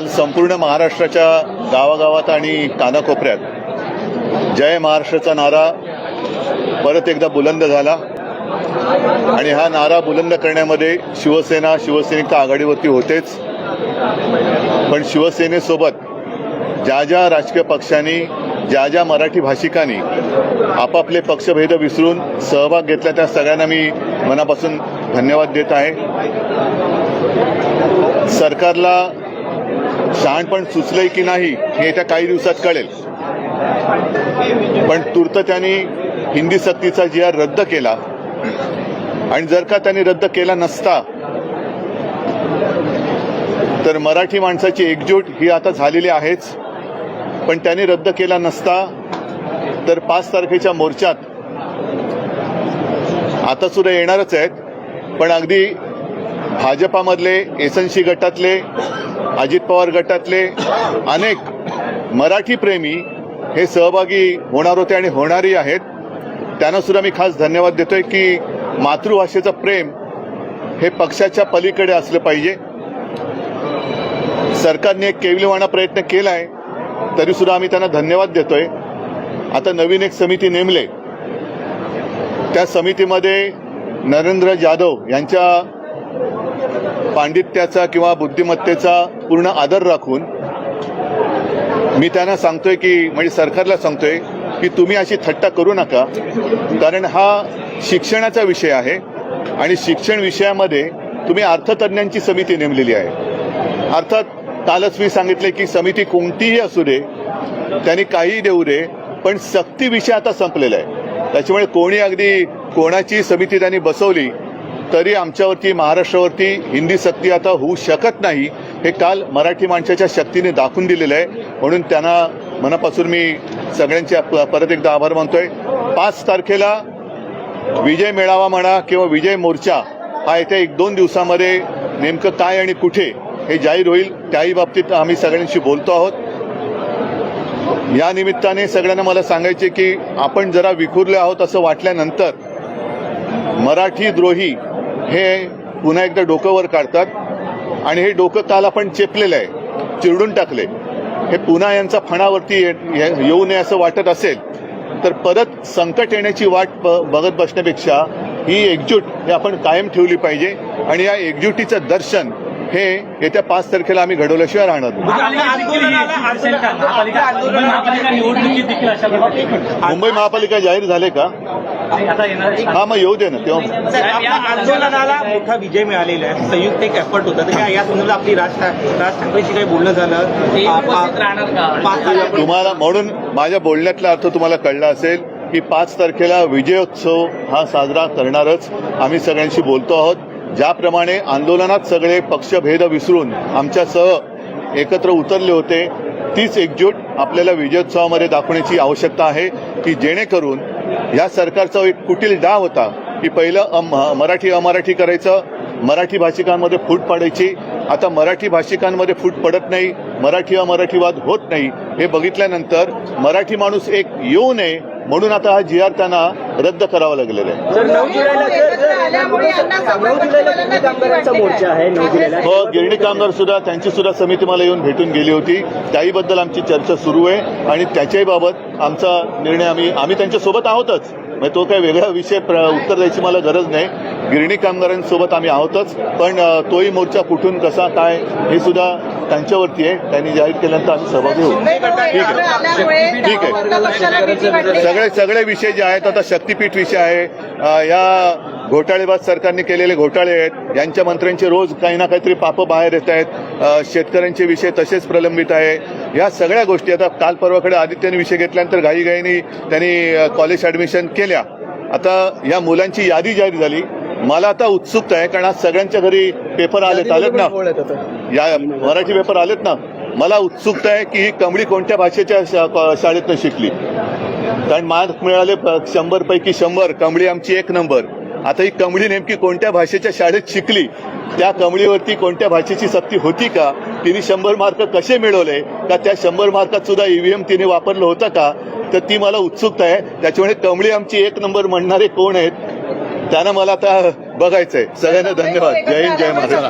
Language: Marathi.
काल संपूर्ण महाराष्ट्राच्या गावागावात आणि कानाकोपऱ्यात जय महाराष्ट्राचा नारा परत एकदा बुलंद झाला. आणि हा नारा बुलंद करण्यामध्ये शिवसेना शिवसैनिक आघाडीवरती होतेच. पण शिवसेनेसोबत ज्या ज्या राजकीय पक्षांनी ज्या ज्या मराठी भाषिकांनी आपापले पक्षभेद विसरून सहभाग घेतला त्या सगळ्यांना मी मनापासून धन्यवाद देत आहे. सरकारला शहाणपण सुचलंय की नाही हे येत्या काही दिवसात कळेल. पण तूर्त त्यांनी हिंदी सक्तीचा जी आर रद्द केला. आणि जर का त्यांनी रद्द केला नसता तर मराठी माणसाची एकजूट ही आता झालेली आहेच. पण त्यांनी रद्द केला नसता तर पाच तारखेच्या मोर्चात आता सुद्धा येणारच आहेत. पण अगदी भाजपामधले एसएनसी गटातले अजित पवार गटातले अनेक मराठी प्रेमी हे सहभागी होणार होते आणि होणारही आहेत. त्यांना सुद्धा मी खास धन्यवाद देतोय की मातृभाषेचं प्रेम हे पक्षाच्या पलीकडे असलं पाहिजे. सरकारने एक केविलवाणा प्रयत्न केला आहे तरी सुद्धा आम्ही त्यांना धन्यवाद देतोय. आता नवीन एक समिती नेमले. त्या समितीमध्ये नरेंद्र जाधव यांच्या पांडित्याचा किंवा बुद्धिमत्तेचा पूर्ण आदर राखून मी त्यांना सांगतोय की म्हणजे सरकारला सांगतोय की तुम्ही अशी थट्टा करू नका कारण हा शिक्षणाचा विषय आहे आणि शिक्षण विषयामध्ये तुम्ही अर्थतज्ञांची समिती नेमलेली आहे. अर्थात कालच मी सांगितले की समिती कोणतीही असू दे त्यांनी काहीही देऊ दे पण सक्ती विषय आता संपलेला आहे. त्याच्यामुळे कोणी अगदी कोणाची समिती त्यांनी बसवली तरी आमच्यावरती महाराष्ट्रावरती हिंदी सक्ती आता होऊ शकत नाही हे काल मराठी माणसाच्या शक्तीने दाखवून दिलेलं आहे. म्हणून त्यांना मनापासून मी सगळ्यांचे परत एकदा आभार मानतोय. पाच तारखेला विजय मेळावा म्हणा किंवा विजय मोर्चा हा येत्या एक दोन दिवसामध्ये नेमकं काय आणि कुठे हे जाहीर होईल त्याही बाबतीत आम्ही सगळ्यांशी बोलतो आहोत. या निमित्ताने सगळ्यांना मला सांगायचे की आपण जरा विखुरले आहोत असं वाटल्यानंतर मराठी द्रोही हे पुन्हा एकदा डोकं वर काढतात आणि हे डोकं काल आपण चेपलेलं आहे चिरडून टाकले हे पुन्हा यांचा फणावरती येऊ नये असं वाटत असेल तर परत संकट येण्याची वाट बघत बसण्यापेक्षा ही एकजूट हे आपण कायम ठेवली पाहिजे आणि या एकजुटीचं दर्शन हे येत्या पाच तारखेला आम्ही घडवल्याशिवाय राहणार मुंबई महापालिका जाहीर झाले का. हा मग येऊ दे ना तेव्हा आंदोलनाला मोठा विजय मिळालेला आहे. संयुक्त एक एफर्ट होता. तर काय या संदर्भात आपली राज राज ठाकरेशी काही बोलणं झालं. तुम्हाला म्हणून माझ्या बोलण्यातला अर्थ तुम्हाला कळला असेल की पाच तारखेला विजयोत्सव हा साजरा करणारच आम्ही सगळ्यांशी बोलतो आहोत. ज्याप्रमाणे आंदोलनात सगळे पक्षभेद विसरून आमच्यासह एकत्र उतरले होते तीच एकजूट आपल्याला विजयोत्सवामध्ये दाखवण्याची आवश्यकता आहे की जेणेकरून या सरकारचा एक कुटील डाव होता की पहिलं मराठी अमराठी करायचं मराठी भाषिकांमध्ये फूट पाडायची. आता मराठी भाषिकांमध्ये फूट पडत नाही मराठी अमराठीवाद होत नाही. हे बघितल्यानंतर मराठी माणूस एक येऊ नये म्हणून आता हा जी आर त्यांना रद्द करावा लागलेला आहे. हो गिरणी कामगार सुद्धा त्यांची सुद्धा समिती मला येऊन भेटून गेली होती. त्याहीबद्दल आमची चर्चा सुरू आहे आणि त्याच्याही बाबत आमचा निर्णय आम्ही आम्ही त्यांच्यासोबत आहोतच. म्हणजे तो काही वेगळा विषय प्र- उत्तर द्यायची मला गरज नाही. गिरणी कामगारांसोबत आम्ही आहोतच. पण तोही मोर्चा कुठून कसा काय हे सुद्धा त्यांच्यावरती आहे. त्यांनी जाहीर केल्यानंतर आम्ही सहभागी होऊ ठीक आहे. ठीक आहे. सगळे सगळे विषय जे आहेत आता शक्तीपीठ विषय आहे. या घोटाळेबाज सरकारने केलेले घोटाळे आहेत. यांच्या मंत्र्यांचे रोज काही ना काहीतरी पापं बाहेर येत आहेत. शेतकऱ्यांचे विषय तसेच प्रलंबित आहे. या सगळ्या गोष्टी आता काल परवाकडे आदित्यने विषय घेतल्यानंतर घाईघाईने त्यांनी कॉलेज ॲडमिशन केल्या. आता या मुलांची यादी जाहीर झाली. मला आता उत्सुकता आहे कारण आज सगळ्यांच्या घरी पेपर आलेत. आलेत ना? या मराठी पेपर आलेत ना? मला उत्सुकता आहे की ही कमळी कोणत्या भाषेच्या शाळेतनं शिकली? कारण मार्क मिळाले प- शंभर पैकी शंभर. कमळी आमची एक नंबर. आता ही कमळी नेमकी कोणत्या भाषेच्या शाळेत शिकली? त्या कमळीवरती कोणत्या भाषेची सक्ती होती का? तिने शंभर मार्क कसे मिळवले? का त्या शंभर मार्कात सुद्धा ईव्हीएम तिने वापरलं होतं का? तर ती मला उत्सुकता आहे. त्याच्यामुळे कमळी आमची एक नंबर म्हणणारे कोण आहेत त्यानं मला आता बघायचंय. सगळ्यांना धन्यवाद. जय हिंद जय महाराष्ट्र.